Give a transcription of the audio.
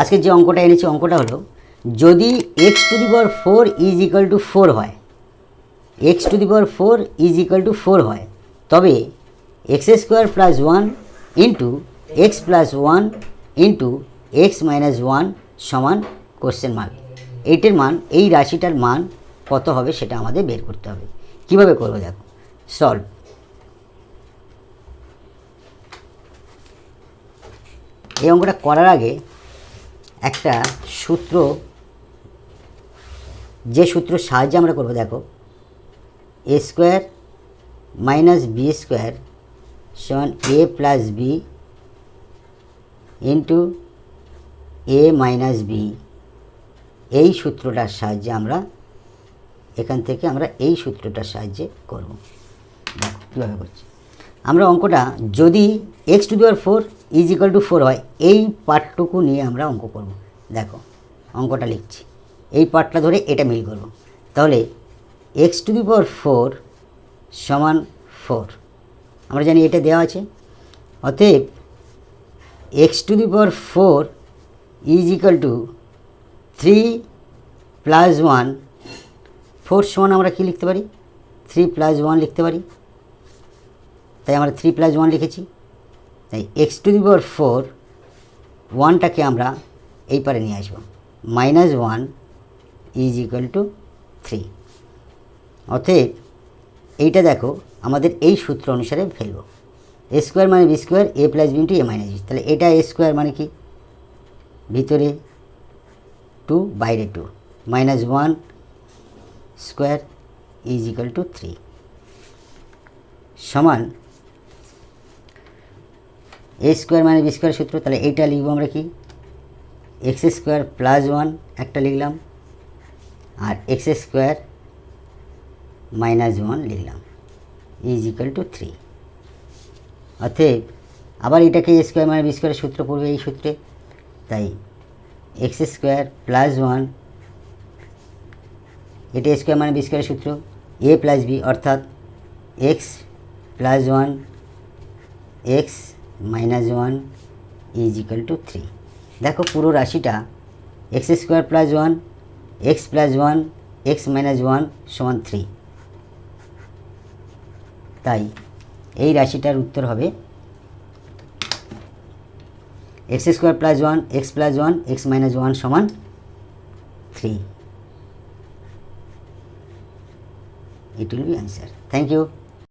আজকে যে অঙ্কটা এনেছি, অঙ্কটা হলো, যদি x to the power four is equal to four হয় x to the power four is equal to four হয়, তবে x square plus one into x plus one into x minus one সমান কোশ্চেন মার্ক এইটের মান, এই রাশিটার মান কত হবে সেটা আমাদের বের করতে হবে। কীভাবে করব দেখো সলভ এই অঙ্কটা করার আগে একটা সূত্র, যে সূত্র সাহায্যে আমরা করব, দেখো A square minus B square সমান A plus B into A minus B এই সূত্রটার সাহায্যে আমরা এখান থেকে আমরা এই সূত্রটার সাহায্যে করব। দেখো, কীভাবে করছি। আমরা অঙ্কটা যদি x to the power four is equal to four হয়, এই পার্টটুকু নিয়ে আমরা অঙ্ক করব। দেখো, অঙ্কটা লিখছি। এই পার্টটা ধরে এটা মিল করব। তাহলে x to the power four সমান ফোর আমরা জানি এটা দেওয়া আছে। অতএব x to the power four is equal to three plus one four সমান আমরা কী লিখতে পারি? থ্রি প্লাস ওয়ান লিখতে পারি। তাই আমরা থ্রি প্লাস ওয়ান লিখেছি। তাই x to the power four ওয়ানটাকে আমরা এই পারে নিয়ে আসব। Minus one is equal to three অতএব এইটা দেখো, আমাদের এই সূত্র অনুসারে ফেলব। এ স্কোয়ার মানে B square A plus B into A minus B তাহলে এটা এ স্কোয়ার মানে কি? ভিতরে টু বাইরে two minus one square is equal to three সমান এ স্কোয়ার মানে বি স্কোয়ার সূত্র, তাহলে এইটা লিখব আমরা কি? এক্স স্কোয়ার প্লাস ওয়ান একটা লিখলাম, আর এক্স স্কোয়ার মাইনাস ওয়ান লিখলাম ইজ ইকাল টু থ্রি অতএব, আবার এটাকে এ স্কোয়ার মানে বি স্কোয়ারের সূত্র পড়বে এই সূত্রে, তাই এক্স স্কোয়ার প্লাস ওয়ান এটা স্কোয়ার মানে বি স্কোয়ারের সূত্র এ প্লাস বি অর্থাৎ x plus one x minus one is equal to three দেখো পুরো রাশিটা x square plus one x plus one x minus one সমান থ্রি তাই এই রাশিটার উত্তর হবে x square plus one x plus one x minus one সমান three it will be answer. Thank you.